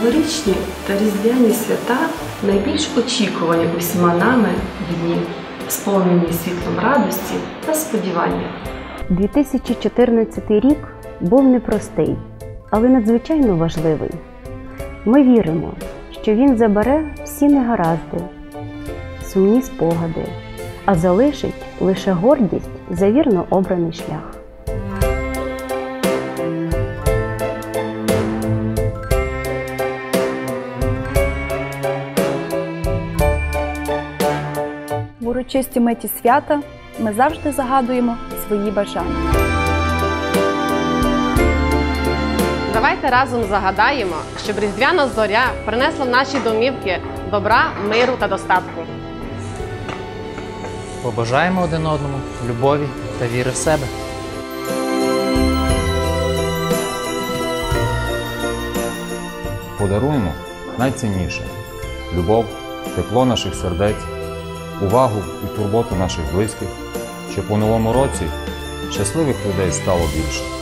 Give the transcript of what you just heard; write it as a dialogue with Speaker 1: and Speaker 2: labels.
Speaker 1: Новорічні та різдвяні свята найбільш очікувані усіма нами дні, сповнені світлом радості та сподівання.
Speaker 2: 2014 рік був непростий, але надзвичайно важливий. Ми віримо, що він забере всі негаразди, сумні спогади, а залишить лише гордість за вірно обраний шлях.
Speaker 3: Урочисті миті свята ми завжди загадуємо свої бажання.
Speaker 4: Давайте разом загадаємо, щоб різдвяна зоря принесла в наші домівки добра, миру та достатку.
Speaker 5: Побажаємо один одному любові та віри в себе.
Speaker 6: Подаруємо найцінніше любов, тепло наших сердець, увагу і турботу наших близьких, щоб у новому році щасливих людей стало більше.